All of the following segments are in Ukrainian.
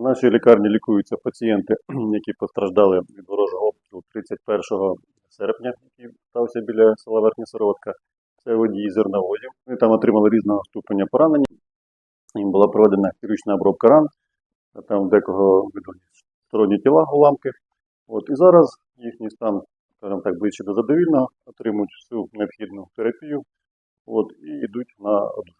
У нашій лікарні лікуються пацієнти, які постраждали від ворожого обстрілу 31 серпня, який стався біля села Верхня Сироватка. Це водії зерновозів. Вони там отримали різного ступеня поранення. Їм була проведена хірургічна обробка ран, там декого видали сторонні тіла уламки. От, і зараз їхній стан, скажімо так, ближче до задовільного, отримують всю необхідну терапію от, і йдуть на одужання.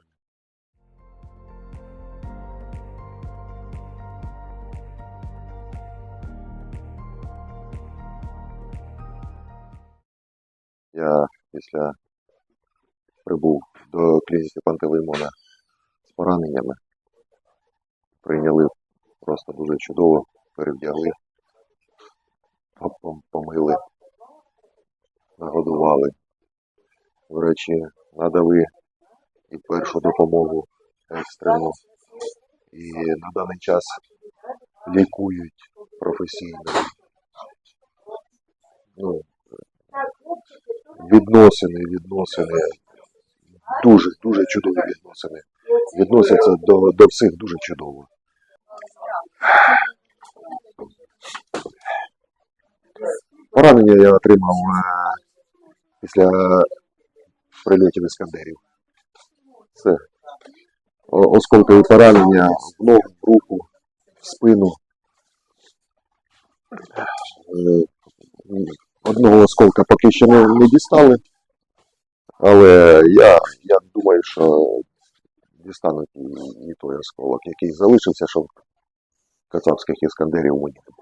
Я після прибув до клініки Пантелеймона з пораненнями. Прийняли просто дуже чудово, перевдягли, пом- пом- помили, нагодували. До речі, надали і першу допомогу екстрену. І на даний час лікують професійно. Ну, відносини, відносини, дуже, дуже чудові відносини. Відносяться до, до всіх дуже чудово. Поранення я отримав е, після прильотів іскандерів. Це осколкові поранення в ногу, в руку, в спину. Одного осколка поки що не, не дістали, але я, я думаю, що дістануть і той осколок, який залишився, щоб кацапських іскандерів мені не було.